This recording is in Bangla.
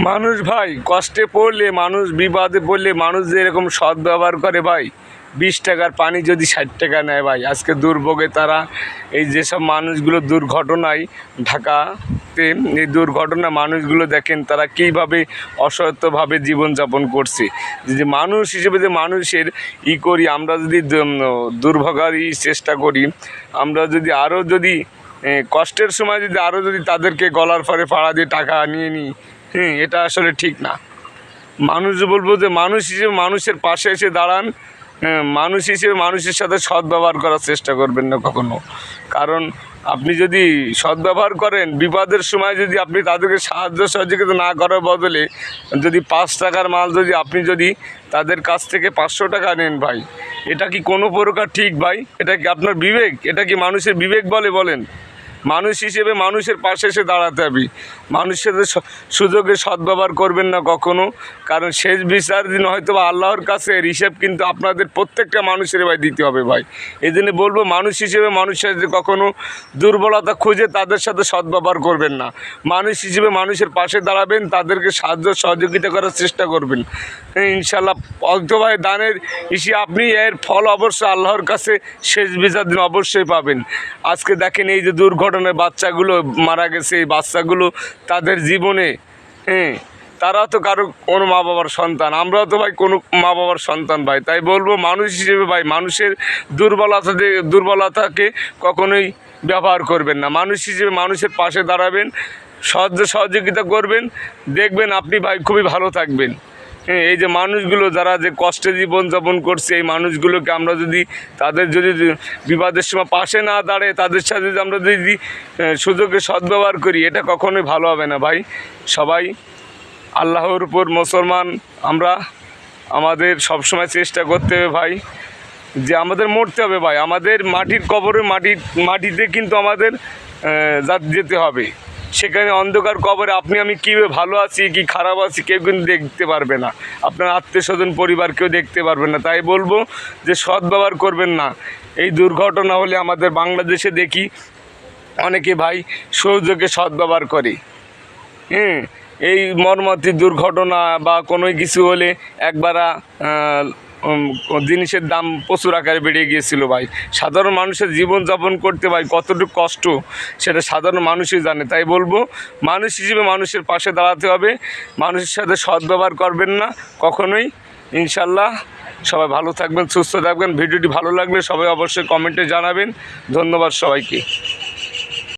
মানুষ ভাই, কষ্টে পড়লে মানুষ, বিপদে পড়লে মানুষ যে এরকম সৎ ব্যবহার করে ভাই, বিশ টাকার পানি যদি ষাট টাকা নেয় ভাই, আজকে দুর্ভোগে তারা এই যেসব মানুষগুলো দুর্ঘটনায় ঢাকাতে, এই দুর্ঘটনা মানুষগুলো দেখেন তারা কীভাবে অসত্যভাবে জীবনযাপন করছে। যে মানুষ হিসেবে যে মানুষের ই করি, আমরা যদি দুর্ভোগারই চেষ্টা করি, আমরা যদি আরও যদি কষ্টের সময় যদি আরও যদি তাদেরকে গলার ফরে ফাড়া দিয়ে টাকা নিয়ে নিই হ্যাঁ এটা আসলে ঠিক না। মানুষ বলব যে মানুষ হিসেবে মানুষের পাশে এসে দাঁড়ান হ্যাঁ, মানুষ হিসেবে মানুষের সাথে সদ্ব্যবহার করার চেষ্টা করবেন না কখনো। কারণ আপনি যদি সদ্ব্যবহার করেন বিপদের সময় যদি আপনি তাদেরকে সাহায্য সহযোগিতা না করার বদলে যদি পাঁচ টাকার মাল যদি আপনি যদি তাদের কাছ থেকে পাঁচশো টাকা নেন ভাই এটা কি কোনো প্রকার ঠিক ভাই? এটা কি আপনার বিবেক? এটা কি মানুষের বিবেক বলে বলেন? মানুষ হিসেবে মানুষের পাশে এসে দাঁড়াতে হবে। মানুষের সুযোগে সদ্ব্যবহার করবেন না কখনো। কারণ শেষ বিচার দিন হয়তো আল্লাহর কাছে এর হিসেব কিন্তু আপনাদের প্রত্যেকটা মানুষের ভাই দিতে হবে ভাই। এই জন্য বলব মানুষ হিসেবে মানুষের কখনো দুর্বলতা খুঁজে তাদের সাথে সদ্ব্যবহার করবেন না। মানুষ হিসেবে মানুষের পাশে দাঁড়াবেন তাদেরকে সাহায্য সহযোগিতা করার চেষ্টা করবেন। হ্যাঁ, ইনশাল্লাহ অর্থভাবে দানের ইসে আপনি এর ফল অবশ্যই আল্লাহর কাছে শেষ বিচার দিন অবশ্যই পাবেন। আজকে দেখেন এই যে দুর্ঘটনায় বাচ্চাগুলো মারা গেছে, এই বাচ্চাগুলো তাদের জীবনে হ্যাঁ তারা তো কারও কোনো মা বাবার সন্তান। আমরাও তো ভাই কোনো মা বাবার সন্তান ভাই। তাই বলব মানুষ হিসেবে ভাই, মানুষের দুর্বলতা দুর্বলতাকে কখনোই ব্যবহার করবেন না। মানুষ হিসেবে মানুষের পাশে দাঁড়াবেন সাহায্য সহযোগিতা করবেন, দেখবেন আপনি ভাই খুবই ভালো থাকবেন। এই যে মানুষগুলো যারা যে কষ্টে জীবনযাপন করছে, এই মানুষগুলোকে আমরা যদি তাদের যদি বিবাদের সময় পাশে না দাঁড়ায়, তাদের সাথে যদি আমরা যদি সুযোগে সদ্ব্যবহার করি, এটা কখনোই ভালো হবে না ভাই। সবাই আল্লাহর উপর মুসলমান, আমরা আমাদের সবসময় চেষ্টা করতে হবে ভাই, যে আমাদের মরতে হবে ভাই। আমাদের মাটির কবরে মাটির মাটিতে কিন্তু আমাদের যেতে হবে। সেখানে অন্ধকার কবরে আপনি, আমি কীভাবে ভালো আছি, কি খারাপ আছি, কেউ কিন্তু দেখতে পারবে না। আপনার আত্মীয় স্বজন পরিবার কেউ দেখতে পারবে না। তাই বলব যে সদ্ব্যবহার করবেন না। এই দুর্ঘটনা হলে আমাদের বাংলাদেশে দেখি অনেকে ভাই সৌযোগে সদ্ব্যবহার করে। হ্যাঁ এই মর্মান্তিক দুর্ঘটনা বা কোনো কিছু হলে একবার জিনিসের দাম প্রচুর আকারে বেড়ে গিয়েছিল ভাই। সাধারণ মানুষের জীবনযাপন করতে ভাই কতটুকু কষ্ট, সেটা সাধারণ মানুষই জানে। তাই বলব, মানুষ হিসেবে মানুষের পাশে দাঁড়াতে হবে। মানুষের সাথে সদ্ব্যবহার করবেন না, কখনোই। ইনশাল্লাহ, সবাই ভালো থাকবেন, সুস্থ থাকবেন। ভিডিওটি ভালো লাগলে সবাই অবশ্যই কমেন্টে জানাবেন। ধন্যবাদ সবাইকে।